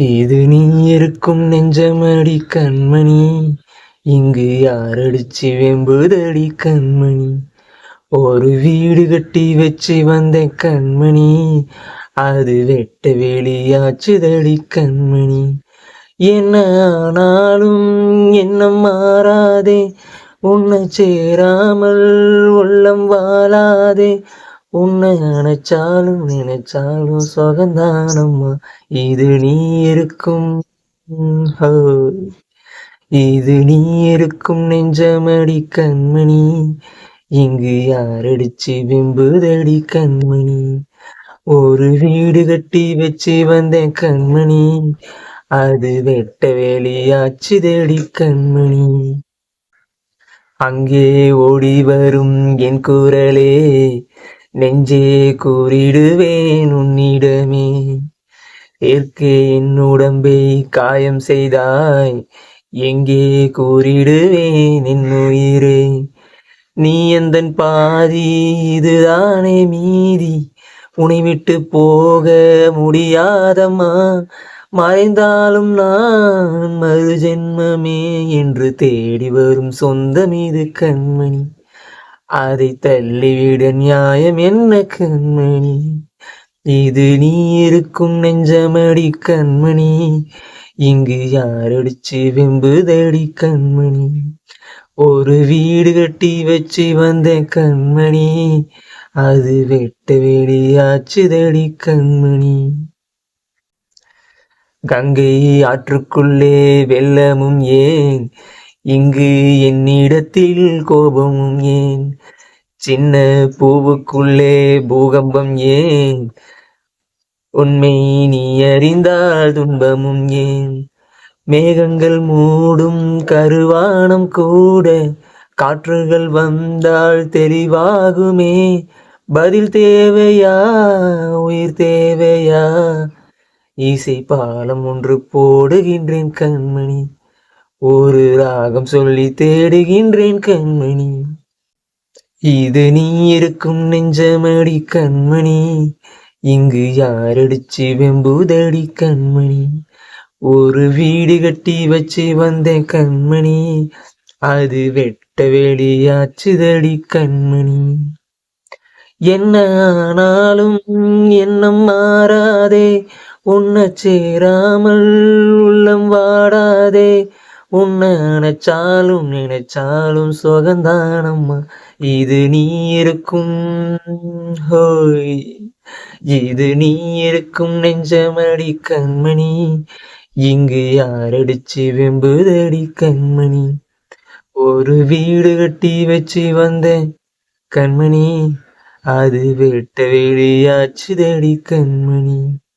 இது நீ இருக்கும் நெஞ்சமடி கண்மணி. இங்கு யார் அடிச்சு வெம்புதடி கண்மணி. ஒரு வீடு கட்டி வச்சு வந்த கண்மணி. அது வெட்ட வெளியாச்சுதடி கண்மணி. என்ன ஆனாலும் என்ன மாறாதே. உன்னை சேராமல் உள்ளம் வாழாதே. உன்னை நினைச்சாலும் நினைச்சாலும் சுகந்தானம்மா. இது நீ இருக்கும் இது நீ இருக்கும் நெஞ்சமடி கண்மணி. இங்கு யாரடிச்சு விம்புதடி கண்மணி. ஒரு வீடு கட்டி வச்சு வந்தேன் கண்மணி. அது வெட்ட வேலையாச்சு தேடி கண்மணி. அங்கே ஓடி வரும் என் குரலே. நெஞ்சே கூறிடுவேன் உன்னிடமே. ஏற்கே என் உடம்பை காயம் செய்தாய். எங்கே கூறிடுவேன் என் உயிரே. நீ எந்தன் பாதி இதுதானே மீதி. உனை விட்டு போக முடியாதம்மா. மறைந்தாலும் நான் மறு ஜென்மமே என்று தேடி வரும் சொந்தம் இது கண்மணி. அதை தள்ளிவிட நியாயம் என்ன கண்மணி? இது நீ இருக்கும் நெஞ்சமடி கண்மணி. இங்கு யாரடிச்சு வெம்புதடி கண்மணி? ஒரு வீடு கட்டி வச்சு வந்த கண்மணி. அது வெட்ட வெளியாச்சுதடி கண்மணி. கங்கை ஆற்றுக்குள்ளே வெள்ளமும் ஏன்? இங்கு என்னிடத்தில் கோபமும் ஏன்? சின்ன பூவுக்குள்ளே பூகம்பம் ஏன்? உண்மை நீ அறிந்தால் துன்பமும் ஏன்? மேகங்கள் மூடும் கருவானம் கூட காற்றுகள் வந்தால் தெளிவாகுமே. பதில் தேவையா? உயிர் தேவையா? இசை பாலம் ஒன்று போடுகின்றேன் கண்மணி. ஒரு ராகம் சொல்லி தேடுகின்றேன் கண்மணி. இது நீ இருக்கும் நெஞ்சமடி கண்மணி. இங்கு யாரடிச்சு வெம்புதடி கண்மணி. ஒரு வீடு கட்டி வச்சு வந்தேன் கண்மணி. அது வெட்ட வெளியாச்சுதடி கண்மணி. என்ன ஆனாலும் எண்ணம் மாறாதே. உன்னை சேராமல் உள்ளம் வாடாதே. உன்னை நினைச்சாலும் நினைச்சாலும் சுகந்தானம்மா. இது நீ இருக்கும் ஹோய். இது நீ இருக்கும் நெஞ்சமடி கண்மணி. இங்கு யாரடிச்சு வெம்புதடி கண்மணி. ஒரு வீடு கட்டி வச்சு வந்தேன் கண்மணி. அது வெட்ட வெளியாச்சுதடி கண்மணி.